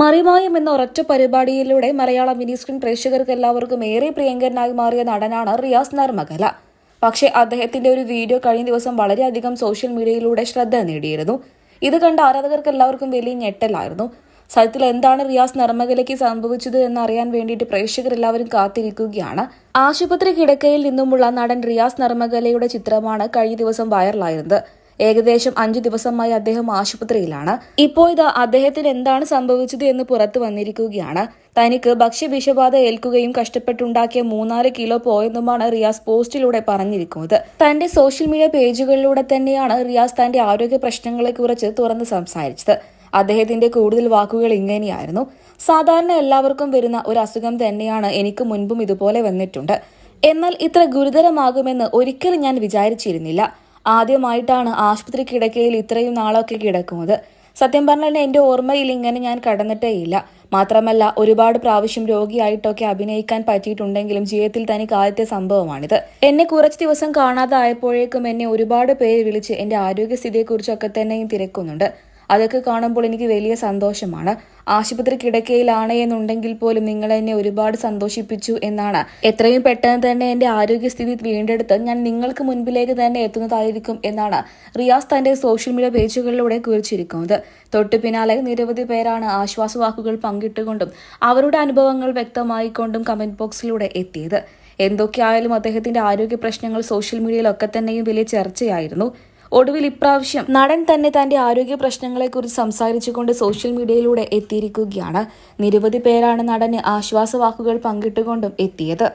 മറിമായം എന്ന ഒരൊറ്റ പരിപാടിയിലൂടെ മലയാള മിനി സ്ക്രീൻ പ്രേക്ഷകർക്ക് എല്ലാവർക്കും ഏറെ പ്രിയങ്കരനായി മാറിയ നടനാണ് റിയാസ് നർമകല പക്ഷേ അദ്ദേഹത്തിന്റെ ഒരു വീഡിയോ കഴിഞ്ഞ ദിവസം വളരെയധികം സോഷ്യൽ മീഡിയയിലൂടെ ശ്രദ്ധ നേടിയിരുന്നു. ഇത് കണ്ട ആരാധകർക്ക് എല്ലാവർക്കും വലിയ ഞെട്ടലായിരുന്നു. സത്യത്തിൽ എന്താണ് റിയാസ് നർമ്മകലയ്ക്ക് സംഭവിച്ചത് എന്ന് അറിയാൻ വേണ്ടിയിട്ട് പ്രേക്ഷകർ എല്ലാവരും കാത്തിരിക്കുകയാണ്. ആശുപത്രി കിടക്കയിൽ നിന്നുമുള്ള നടൻ റിയാസ് നർമ്മകലയുടെ ചിത്രമാണ് കഴിഞ്ഞ ദിവസം വൈറലായിരുന്നത്. ഏകദേശം അഞ്ചു ദിവസമായി അദ്ദേഹം ആശുപത്രിയിലാണ്. ഇപ്പോൾ ഇത് അദ്ദേഹത്തിന് എന്താണ് സംഭവിച്ചത് എന്ന് പുറത്തു വന്നിരിക്കുകയാണ്. തനിക്ക് ഭക്ഷ്യവിഷബാധ ഏൽക്കുകയും കഷ്ടപ്പെട്ടുണ്ടാക്കിയ മൂന്നാൽ കിലോ പോയെന്നുമാണ് റിയാസ് പോസ്റ്റിലൂടെ പറഞ്ഞിരിക്കുന്നത്. തന്റെ സോഷ്യൽ മീഡിയ പേജുകളിലൂടെ തന്നെയാണ് റിയാസ് തന്റെ ആരോഗ്യ പ്രശ്നങ്ങളെക്കുറിച്ച് തുറന്ന് സംസാരിച്ചത്. അദ്ദേഹത്തിന്റെ കൂടുതൽ വാക്കുകൾ ഇങ്ങനെയായിരുന്നു. സാധാരണ എല്ലാവർക്കും വരുന്ന ഒരു അസുഖം തന്നെയാണ് എനിക്ക് മുൻപും ഇതുപോലെ വന്നിട്ടുണ്ട്. എന്നാൽ ഇത്ര ഗുരുതരമാകുമെന്ന് ഒരിക്കലും ഞാൻ വിചാരിച്ചിരുന്നില്ല. ആദ്യമായിട്ടാണ് ആശുപത്രി കിടക്കയിൽ ഇത്രയും നാളൊക്കെ കിടക്കുന്നത്. സത്യം പറഞ്ഞാൽ എന്റെ ഓർമ്മയിൽ ഇങ്ങനെ ഞാൻ കടന്നിട്ടേ ഇല്ല. മാത്രമല്ല ഒരുപാട് പ്രാവശ്യം രോഗിയായിട്ടൊക്കെ അഭിനയിക്കാൻ പറ്റിയിട്ടുണ്ടെങ്കിലും ജീവിതത്തിൽ തനിക്ക് ആദ്യത്തെ സംഭവമാണിത്. എന്നെ കുറച്ച് ദിവസം കാണാതായപ്പോഴേക്കും എന്നെ ഒരുപാട് പേര് വിളിച്ച് എന്റെ ആരോഗ്യസ്ഥിതിയെക്കുറിച്ചൊക്കെ തന്നെയും തിരക്കുന്നുണ്ട്. അതൊക്കെ കാണുമ്പോൾ എനിക്ക് വലിയ സന്തോഷമാണ്. ആശുപത്രി കിടക്കയിലാണ് എന്നുണ്ടെങ്കിൽ പോലും നിങ്ങൾ എന്നെ ഒരുപാട് സന്തോഷിപ്പിച്ചു എന്നാണ്. എത്രയും പെട്ടെന്ന് തന്നെ എന്റെ ആരോഗ്യസ്ഥിതി വീണ്ടെടുത്ത് ഞാൻ നിങ്ങൾക്ക് മുൻപിലേക്ക് തന്നെ എത്തുന്നതായിരിക്കും എന്നാണ് റിയാസ് തന്റെ സോഷ്യൽ മീഡിയ പേജുകളിലൂടെ കുറിച്ചിരിക്കുന്നത്. തൊട്ടു പിന്നാലെ നിരവധി പേരാണ് ആശ്വാസവാക്കുകൾ പങ്കിട്ടുകൊണ്ടും അവരുടെ അനുഭവങ്ങൾ വ്യക്തമായിക്കൊണ്ടും കമന്റ് ബോക്സിലൂടെ എത്തിയത്. എന്തൊക്കെയായാലും അദ്ദേഹത്തിന്റെ ആരോഗ്യ പ്രശ്നങ്ങൾ സോഷ്യൽ മീഡിയയിലൊക്കെ തന്നെയും വലിയ ചർച്ചയായിരുന്നു. ഒടുവിൽ ഇപ്രാവശ്യം നടൻ തന്നെ തന്റെ ആരോഗ്യ പ്രശ്നങ്ങളെക്കുറിച്ച് സംസാരിച്ചുകൊണ്ട് സോഷ്യൽ മീഡിയയിലൂടെ എത്തിയിരിക്കുകയാണ്. നിരവധി പേരാണ് നടന് ആശ്വാസവാക്കുകൾ പങ്കിട്ടുകൊണ്ടും എത്തിയത്.